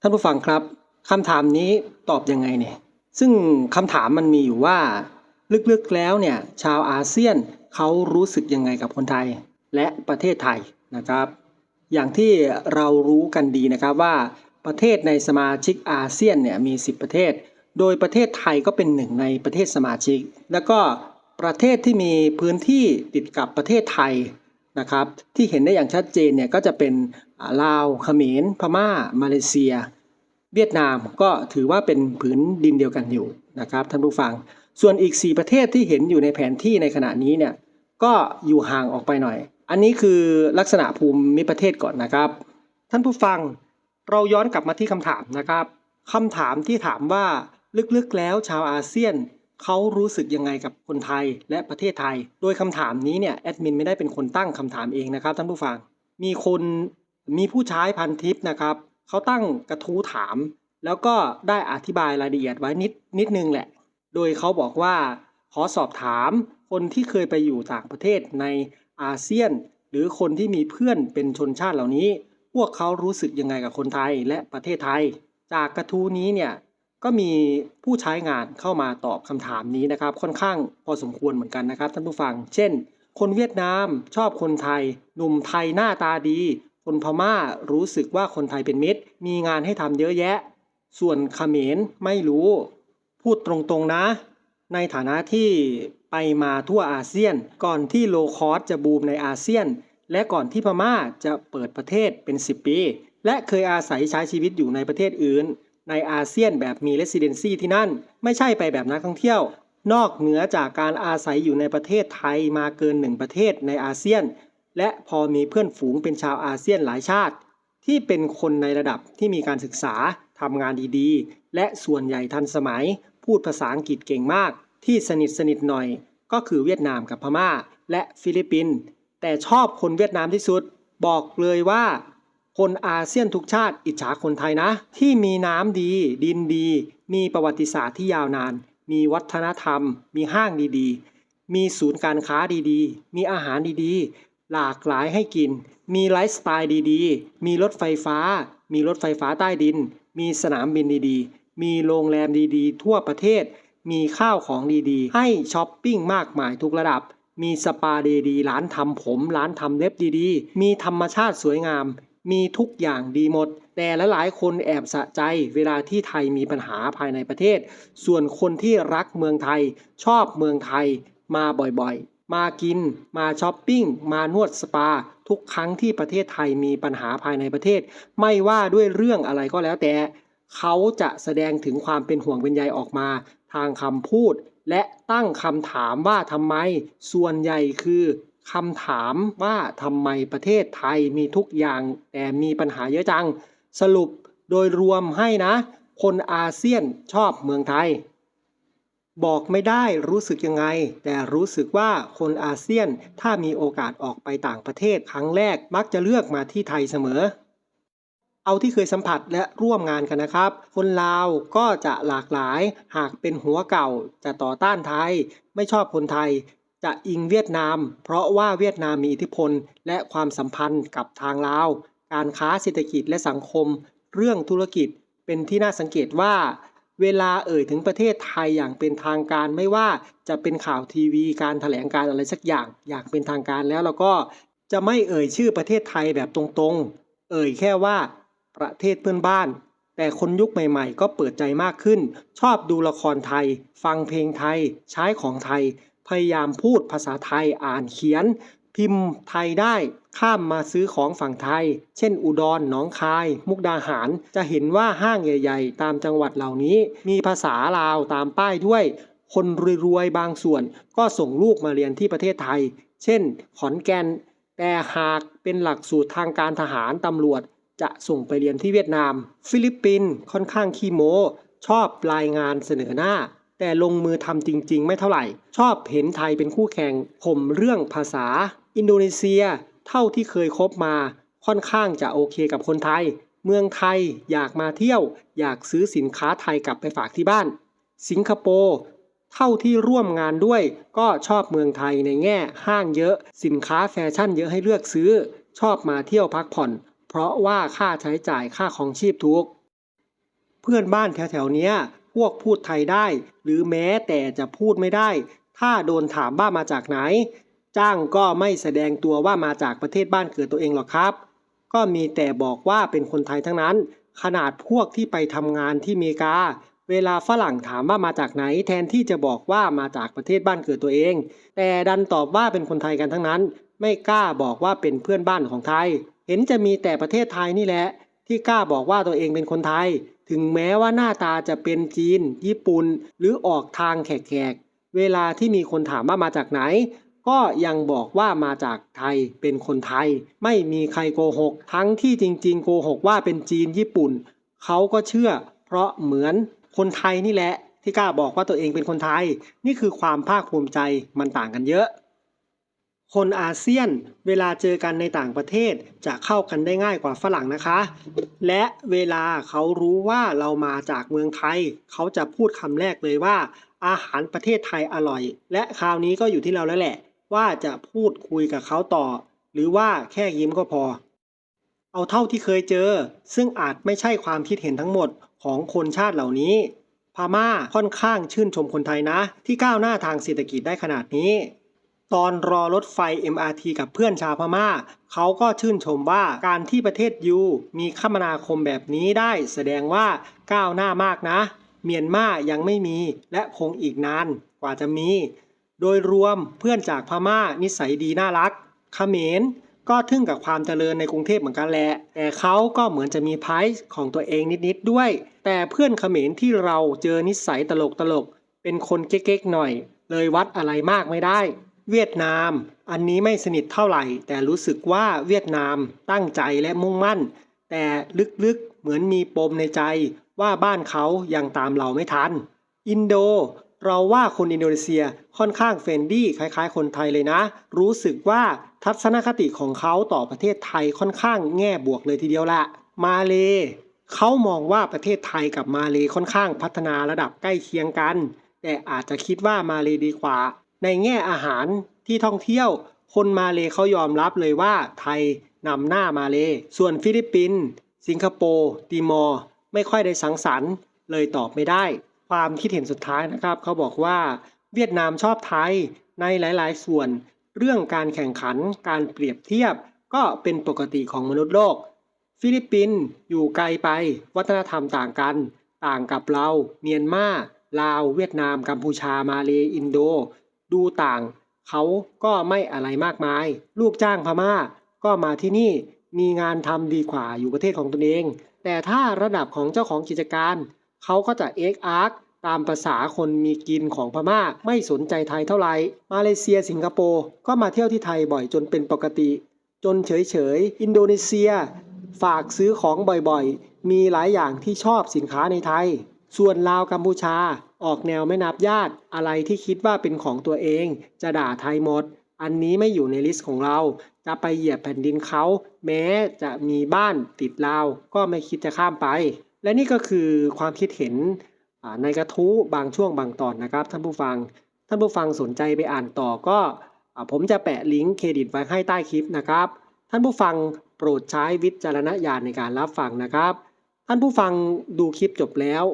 ท่านผู้ฟังครับคำถามนี้ตอบยังไงเนี่ย ซึ่งคำถามมันมีอยู่ว่า ลึกๆแล้วเนี่ยชาวอาเซียนเขารู้สึกยังไงกับคนไทยและประเทศไทยนะครับ อย่างที่เรารู้กันดีนะครับว่าประเทศในสมาชิกอาเซียนเนี่ยมี 10 ประเทศ โดยประเทศไทยก็เป็นหนึ่งในประเทศสมาชิก แล้วก็ประเทศที่มีพื้นที่ติดกับประเทศไทย นะครับที่เห็นได้อย่างชัดเจนเนี่ยก็จะเป็นลาวเขมรพม่า มาเลเซีย เวียดนามก็ถือว่าเป็นผืนดินเดียวกันอยู่นะครับท่านผู้ฟัง ส่วนอีก 4 ประเทศที่เห็นอยู่ในแผนที่ในขณะนี้เนี่ยก็อยู่ห่างออกไปหน่อย อันนี้คือลักษณะภูมิประเทศก่อนนะครับ ท่านผู้ฟังเราย้อนกลับมาที่คำถามนะครับคำถามที่ถามว่าลึกๆแล้วชาวอาเซียน เขารู้สึกยังไงกับคนไทยและประเทศไทย โดยคำถามนี้เนี่ยแอดมินไม่ได้เป็นคนตั้งคำถามเองนะครับท่านผู้ฟัง มีคนมีผู้ใช้พันทิปนะครับเขาตั้งกระทู้ถาม แล้วก็ได้อธิบายรายละเอียดไว้นิดนิดนึงแหละ โดยเขาบอกว่าขอสอบถามคนที่เคยไปอยู่ต่างประเทศในอาเซียน หรือคนที่มีเพื่อนเป็นชนชาติเหล่านี้ พวกเขารู้สึกยังไงกับคนไทยและประเทศไทย จากกระทู้นี้เนี่ย ก็มีผู้ใช้งานเข้ามาตอบคำถามนี้นะครับ ค่อนข้างพอสมควรเหมือนกันนะครับท่านผู้ฟัง เช่น คนเวียดนามชอบคนไทยหนุ่มไทยหน้าตาดี คนพม่ารู้สึกว่าคนไทยเป็นมิตร มีงานให้ทำเยอะแยะ ส่วนขเขมรไม่รู้ พูดตรงๆนะ ในฐานะที่ไปมาทั่วอาเซียน ก่อนที่โลคอสจะบูมในอาเซียน และก่อนที่พม่าจะเปิดประเทศเป็น 10 ปี และเคยอาศัยใช้ชีวิตอยู่ในประเทศอื่น ในอาเซียนแบบมีเรสซิเดนซีที่นั่น ไม่ใช่ไปแบบนักท่องเที่ยว นอกเหนือจากการอาศัยอยู่ในประเทศไทยมาเกินหนึ่งประเทศในอาเซียน และพอมีเพื่อนฝูงเป็นชาวอาเซียนหลายชาติ ที่เป็นคนในระดับที่มีการศึกษาทำงานดีๆ และส่วนใหญ่ทันสมัย พูดภาษาอังกฤษเก่งมาก ที่สนิทสนิทหน่อย ก็คือเวียดนามกับพม่า และฟิลิปปินส์แต่ชอบคนเวียดนามที่สุด บอกเลยว่า คนอาเซียนทุกชาติอิจฉาคนไทยนะ ที่มีน้ำดีดินดี มีประวัติศาสตร์ที่ยาวนาน มีวัฒนธรรม มีห้างดีๆ มีศูนย์การค้าดีๆ มีอาหารดีๆ หลากหลายให้กิน มีไลฟ์สไตล์ดีๆ มีรถไฟฟ้า มีรถไฟฟ้าใต้ดิน มีสนามบินดีๆ มีโรงแรมดีๆ ทั่วประเทศ มีข้าวของดีๆ ให้ช้อปปิ้งมากมายทุกระดับ มีสปาดีๆร้านทำผม ร้านทำเล็บดีๆ มีธรรมชาติสวยงาม มีทุกอย่างดีหมด แต่ลหลายคนแอบสะใจเวลาที่ไทยมีปัญหาภายในประเทศ ส่วนคนที่รักเมืองไทย ชอบเมืองไทยมาบ่อยๆ มากิน มาช้อปปิ้ง มานวดสปา ทุกครั้งที่ประเทศไทยมีปัญหาภายในประเทศ ไม่ว่าด้วยเรื่องอะไรก็แล้วแต่ เขาจะแสดงถึงความเป็นห่วงเป็นใยออกมา ทางคำพูด และตั้งคำถามว่าทำไม ส่วนใหญ่คือ คำถามว่าทำไมประเทศไทยมีทุกอย่างแต่มีปัญหาเยอะจัง สรุปโดยรวมให้นะ คนอาเซียนชอบเมืองไทย บอกไม่ได้รู้สึกยังไง แต่รู้สึกว่าคนอาเซียนถ้ามีโอกาสออกไปต่างประเทศครั้งแรกมักจะเลือกมาที่ไทยเสมอ เอาที่เคยสัมผัสและร่วมงานกันนะครับ คนลาวก็จะหลากหลาย หากเป็นหัวเก่าจะต่อต้านไทย ไม่ชอบคนไทย จะอิงเวียดนาม เพราะว่าเวียดนามมีอิทธิพล และความสัมพันธ์กับทางลาว การค้าเศรษฐกิจและสังคม เรื่องธุรกิจเป็นที่น่าสังเกตว่า เวลาเอ่ยถึงประเทศไทยอย่างเป็นทางการไม่ว่าจะเป็นข่าวทีวี การแถลงการอะไรสักอย่างอย่างเป็นทางการแล้วเราก็จะไม่เอ่ยชื่อประเทศไทยแบบตรงๆ เอ่ยแค่ว่า ประเทศเพื่อนบ้าน แต่คนยุคใหม่ ๆ ก็เปิดใจมากขึ้น ชอบดูละครไทย ฟังเพลงไทย ใช้ของไทย พยายามพูดภาษาไทยอ่านเขียน พิมพ์ไทยได้ข้ามมาซื้อของฝั่งไทย เช่น อุดรหนองคาย มุกดาหาร จะเห็นว่าห้างใหญ่ ๆ ตามจังหวัดเหล่านี้ มีภาษาลาวตามป้ายด้วย คนรวยๆบางส่วน ก็ส่งลูกมาเรียนที่ประเทศไทย เช่น ขอนแก่น แต่หากเป็นหลักสูตรทางการทหารตำรวจ จะส่งไปเรียนที่เวียดนาม ฟิลิปปินส์ค่อนข้างขี้โม้ ชอบรายงานเสนอหน้า แต่ลงมือทำจริง ๆ ไม่เท่าไหร่ ชอบเห็นไทยเป็นคู่แข่งผมเรื่องภาษา อินโดนีเซีย เท่าที่เคยคบมา ค่อนข้างจะโอเคกับคนไทย เมืองไทยอยากมาเที่ยว อยากซื้อสินค้าไทยกลับไปฝากที่บ้าน สิงคโปร์เท่าที่ร่วมงานด้วย ก็ชอบเมืองไทยในแง่ห้างเยอะ สินค้าแฟชั่นเยอะให้เลือกซื้อ ชอบมาเที่ยวพักผ่อน เพราะว่าค่าใช้จ่ายค่าของชีพถูก เพื่อนบ้านแถวๆเนี้ย วกพูดไทยได้ หรือแม้แต่จะพูดไม่ได้ ถ้าโดนถามว่ามาจากไหน จ้างก็ไม่แสดงตัวว่ามาจากประเทศบ้านเกิดตัวเองหรอกครับ ก็มีแต่บอกว่าเป็นคนไทยทั้งนั้น ขนาดพวกที่ไปทำงานที่เมกา เวลาฝรั่งถามว่ามาจากไหน แทนที่จะบอกว่ามาจากประเทศบ้านเกิดตัวเอง แต่ดันตอบว่าเป็นคนไทยกันทั้งนั้น ไม่กล้าบอกว่าเป็นเพื่อนบ้านของไทย เห็นจะมีแต่ประเทศไทยนี่แหละ ที่กล้าบอกว่าตัวเองเป็นคนไทย ถึงแม้ว่าหน้าตาจะเป็นจีน ญี่ปุ่น หรือออกทางแขกๆ เวลาที่มีคนถามว่ามาจากไหน ก็ยังบอกว่ามาจากไทยเป็นคนไทย ไม่มีใครโกหก ทั้งที่จริงๆ โกหกว่าเป็นจีนญี่ปุ่น เขาก็เชื่อ เพราะเหมือนคนไทยนี่แหละ ที่กล้าบอกว่าตัวเองเป็นคนไทย นี่คือความภาคภูมิใจมันต่างกันเยอะ คนอาเซียนเวลาเจอกันในต่างประเทศจะเข้ากันได้ง่ายกว่าฝรั่งนะคะ และเวลาเขารู้ว่าเรามาจากเมืองไทย เขาจะพูดคำแรกเลยว่า อาหารประเทศไทยอร่อย และคราวนี้ก็อยู่ที่เราแล้วแหละ ว่าจะพูดคุยกับเขาต่อ หรือว่าแค่ยิ้มก็พอ เอาเท่าที่เคยเจอ ซึ่งอาจไม่ใช่ความคิดเห็นทั้งหมดของคนชาติเหล่านี้พม่าค่อนข้างชื่นชมคนไทยนะ ที่ก้าวหน้าทางเศรษฐกิจได้ขนาดนี้ ตอนรอรถไฟ MRT กับเพื่อนชาวพม่า เขาก็ชื่นชมว่าการที่ประเทศยูมีคมนาคมแบบนี้ได้แสดงว่าก้าวหน้ามากนะ เมียนมายังไม่มี และคงอีกนานกว่าจะมี โดยรวมเพื่อนจากพม่านิสัยดีน่ารักเขมรก็ทึ่งกับความเจริญในกรุงเทพเหมือนกันแหละ แต่เขาก็เหมือนจะมีไพรส์ของตัวเองนิดๆด้วย แต่เพื่อนเขมรที่เราเจอนิสัยตลกๆ เป็นคนเก๊กๆหน่อย เลยวัดอะไรมากไม่ได้ เวียดนาม อันนี้ไม่สนิทเท่าไหร่ แต่รู้สึกว่าเวียดนามตั้งใจและมุ่งมั่น แต่ลึกๆเหมือนมีปมในใจว่าบ้านเขายังตามเราไม่ทัน อินโด เราว่าคนอินโดนีเซียค่อนข้างเฟรนดี้คล้ายๆ คนไทยเลยนะ รู้สึกว่าทัศนคติของเขาต่อประเทศไทยค่อนข้างแง่บวกเลยทีเดียวละมาเลเขามองว่าประเทศไทยกับมาเลค่อนข้างพัฒนาระดับใกล้เคียงกัน แต่อาจจะคิดว่ามาเลดีกว่า ในแง่อาหารที่ท่องเที่ยว คนมาเลเขายอมรับเลยว่าไทยนำหน้ามาเล ส่วนฟิลิปปินส์สิงคโปร์ติมอร์ไม่ค่อยได้สังสรรค์เลยตอบไม่ได้ ความคิดเห็นสุดท้ายนะครับ เขาบอกว่าเวียดนามชอบไทยในหลาย ๆ ส่วน เรื่องการแข่งขันการเปรียบเทียบ ก็เป็นปกติของมนุษย์โลก ฟิลิปปินส์อยู่ไกลไปวัฒนธรรมต่างกัน ต่างกับเรา เมียนมาลาว เวียดนามกัมพูชามาเลอินโด ดูต่างเขาก็ไม่อะไรมากมาย ลูกจ้างพม่าก็มาที่นี่มีงานทำดีกว่าอยู่ประเทศของตนเอง แต่ถ้าระดับของเจ้าของกิจการ เขาก็จะเอ็กอาร์ตามภาษาคนมีกินของพม่าไม่สนใจไทยเท่าไหร่มาเลเซียสิงคโปร์ก็มาเที่ยวที่ไทยบ่อยจนเป็นปกติ จนเฉยๆ อินโดนีเซีย ฝากซื้อของบ่อยๆ มีหลายอย่างที่ชอบสินค้าในไทย ส่วนลาวกัมพูชาออกแนวไม่นับญาติอะไรที่คิดว่าเป็นของตัวเอง จะด่าไทยหมด อันนี้ไม่อยู่ในลิสต์ของเรา จะไปเหยียบแผ่นดินเขา แม้จะมีบ้านติดลาวก็ไม่คิดจะข้ามไป และนี่ก็คือความคิดเห็นในกระทู้บางช่วงบางตอนนะครับ ท่านผู้ฟัง ท่านผู้ฟังสนใจไปอ่านต่อก็ผมจะแปะลิงก์เครดิตไว้ให้ใต้คลิปนะครับ ท่านผู้ฟังโปรดใช้วิจารณญาณในการรับฟังนะครับ ท่านผู้ฟังดูคลิปจบแล้ว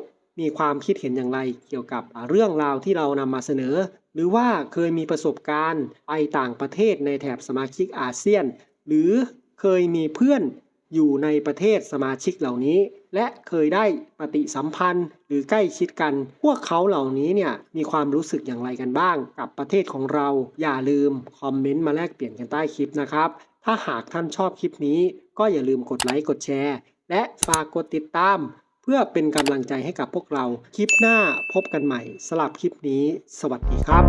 มีความคิดเห็นอย่างไรเกี่ยวกับเรื่องราวที่เรานำมาเสนอ หรือว่าเคยมีประสบการณ์ไปต่างประเทศในแถบสมาชิกอาเซียน หรือเคยมีเพื่อนอยู่ในประเทศสมาชิกเหล่านี้ และเคยได้ปฏิสัมพันธ์ หรือใกล้ชิดกัน พวกเขาเหล่านี้เนี่ยมีความรู้สึกอย่างไรกันบ้าง กับประเทศของเรา อย่าลืมคอมเมนต์มาแลกเปลี่ยนกันใต้คลิปนะครับ ถ้าหากท่านชอบคลิปนี้ ก็อย่าลืมกดไลค์กดแชร์ และฝากกดติดตาม เพื่อเป็นกำลังใจให้กับพวกเรา คลิปหน้าพบกันใหม่สลับคลิปนี้ สวัสดีครับ